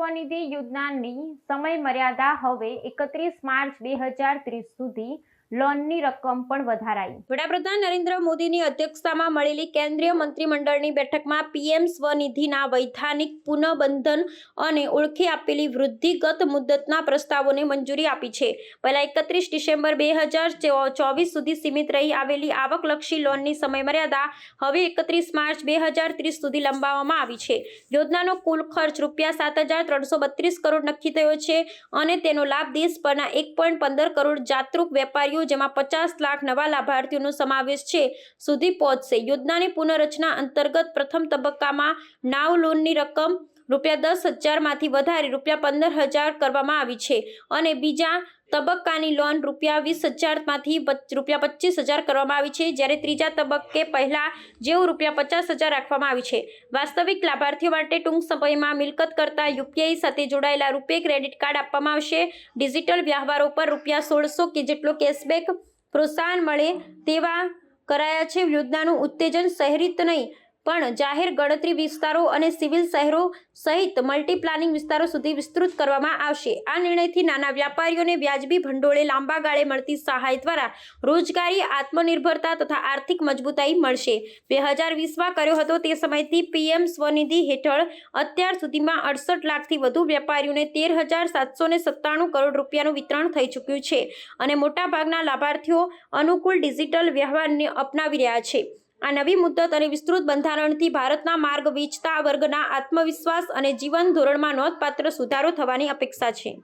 સ્વનિધિ યોજનાની સમય મર્યાદા હવે એકત્રીસ માર્ચ બે હજાર ત્રીસ સુધી લોનની રકમ પણ વધારાઈ. વડાપ્રધાન નરેન્દ્ર મોદીની અધ્યક્ષતામાં મળેલી કેન્દ્રીય મંત્રીમંડળની બેઠકમાં પીએમ સ્વનિધિના વૈધાનિક પુનઃબંધન અને ઓળખી આપેલી વૃદ્ધિગત મુદ્દતના પ્રસ્તાવોને મંજૂરી આપી છે. પહેલા એકત્રીસ ડિસેમ્બર બે હજાર ચોવીસ સુધી સીમિત રહી આવેલી આવકલક્ષી લોનની સમયમર્યાદા હવે એકત્રીસ માર્ચ બે હજાર ત્રીસ સુધી લંબાવવામાં આવી છે. યોજનાનો કુલ ખર્ચ રૂપિયા સાત હજાર ત્રણસો બત્રીસ કરોડ નક્કી થયો છે અને તેનો લાભ દેશભરના એક પોઈન્ટ પંદર કરોડ જાતૃક વેપારીઓ જેમાં પચાસ લાખ નવા લાભાર્થીઓનો સમાવેશ છે, સુધી પહોંચશે. યોજનાની પુનઃરચના અંતર્ગત પ્રથમ તબક્કામાં નાવ લોનની રકમ રૂપિયા દસ હજારમાંથી વધારી રૂપિયા પંદર હજાર કરવામાં આવી છે. અને બીજા તબક્કાની લોન રૂપિયા વીસ હજારમાંથી રૂપિયા પચીસ હજાર કરવામાં આવી છે, જ્યારે ત્રીજા તબક્કે પહેલાં જેવું રૂપિયા પચાસ હજાર રાખવામાં આવી છે. વાસ્તવિક લાભાર્થીઓ માટે ટૂંક સમયમાં મિલકત કરતા યુપીઆઈ સાથે જોડાયેલા રૂપે ક્રેડિટ કાર્ડ આપવામાં આવશે. ડિજિટલ વ્યવહારો પર રૂપિયા સોળસો કે જેટલો કેશબેક પ્રોત્સાહન મળે તેવા કરાયા છે. યોજનાનું ઉત્તેજન શહેરીત નહીં પણ જાહેર ગણતરી વિસ્તારો અને સિવિલ શહેરો સહિત મલ્ટી પ્લાનિંગ વિસ્તારો સુધી વિસ્તૃત કરવામાં આવશે. આ નિર્ણયથી નાના વ્યાપારીઓને વ્યાજબી ભંડોળે લાંબા ગાળે મળતી સહાય દ્વારા રોજગારી, આત્મનિર્ભરતા તથા આર્થિક મજબૂતાઈ મળશે. બે હજાર વીસમાં કર્યો હતો તે સમયથી પીએમ સ્વનિધિ હેઠળ અત્યાર સુધીમાં અડસઠ લાખથી વધુ વેપારીઓને તેર હજાર સાતસો ને સત્તાણું કરોડ રૂપિયાનું વિતરણ થઈ ચૂક્યું છે અને મોટાભાગના લાભાર્થીઓ અનુકૂળ ડિજિટલ વ્યવહારને અપનાવી રહ્યા છે. આ નવી મુદ્દત અને વિસ્તૃત બંધારણથી ભારતના માર્ગ વીજતા વર્ગના આત્મવિશ્વાસ અને જીવન ધોરણમાં નોંધપાત્ર સુધારો થવાની અપેક્ષા છે.